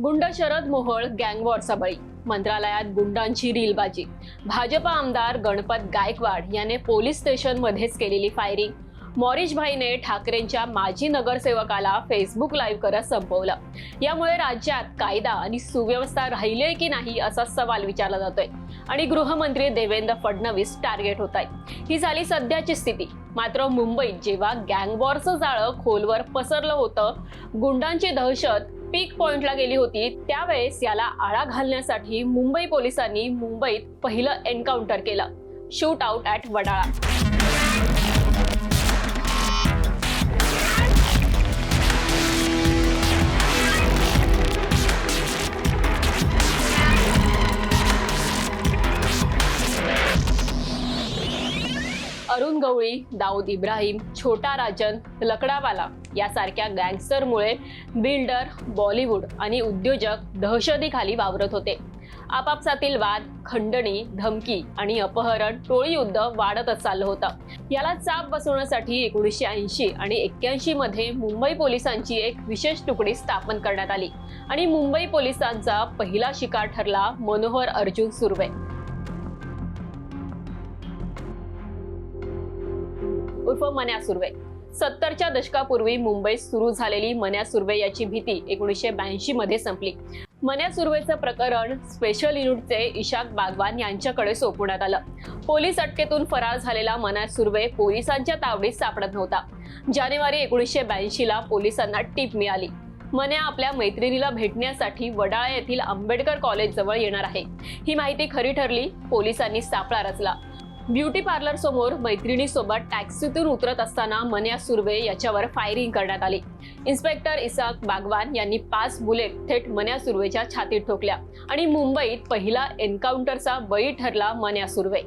गुंड शरद मोहोळ गँगवॉरचा बळी मंत्रालयात गुंडांची रीलबाजी. भाजप आमदार गणपत गायकवाड याने पोलीस स्टेशनमध्येच केलेली फायरिंग. मॉरिशभाईने ठाकरेंच्या माजी नगरसेवकाला फेसबुक लाईव्ह करत संपवलं. यामुळे राज्यात कायदा आणि सुव्यवस्था राहिले की नाही असा सवाल विचारला जातोय. आणि गृहमंत्री देवेंद्र फडणवीस टार्गेट होत आहेत ही झाली सध्याची स्थिती. मात्र मुंबईत जेव्हा गँगवॉरचं जाळं खोलवर पसरलं होतं गुंडांची दहशत पीक पॉइंटला गेली होती त्यावेळेस याला आळा घालण्यासाठी मुंबई पोलिसांनी मुंबईत पहिलं एन्काउंटर केलं. Shoot out at Wadala Arun Gawli Dawood Ibrahim Chhota Rajan Lakdawala यासारख्या गँगस्टरमुळे बिल्डर बॉलिवूड आणि उद्योजक दहशतीखाली वावरत होते. आपापसातील वाद खंडणी धमकी आणि अपहरण टोळी युद्ध वाढतच चाललं होतं. याला चाप बसवण्यासाठी एकोणीसशे ऐंशी आणि एक्क्याऐंशी मध्ये मुंबई पोलिसांची एक विशेष तुकडी स्थापन करण्यात आली आणि मुंबई पोलिसांचा पहिला शिकार ठरला मनोहर अर्जुन सुर्वे. उर्फ मन्या सुर्वे. सत्तरच्या दशकापूर्वी मुंबईत सुरू झालेली मन्या सुर्वे याची भीती एकोणीसशे ब्याऐंशी मध्ये संपली. मन्या सुर्वेचं प्रकरण स्पेशल युनिटचे इशाक बागवान यांच्याकडे सोपवण्यात आलं. पोलीस अटकेतून फरार झालेला मन्या सुर्वे पोलिसांच्या तावडीत सापडत नव्हता. जानेवारी एकोणीसशे ब्याऐंशी ला पोलिसांना टीप मिळाली. मन्या आपल्या मैत्रिणीला भेटण्यासाठी वडाळा येथील आंबेडकर कॉलेज जवळ येणार आहे. ही माहिती खरी ठरली पोलिसांनी सापळा रचला. ब्युटी पार्लर समोर मैत्रिणीसोबत टॅक्सीतून उतरत असताना मन्या सुर्वे याच्यावर फायरिंग करण्यात आली. इन्स्पेक्टर इसाक बागवान यांनी पाच बुलेट थेट मन्या सुर्वेच्या छातीत ठोकल्या आणि मुंबईत पहिला एन्काउंटरचा बळी ठरला मन्या सुर्वे.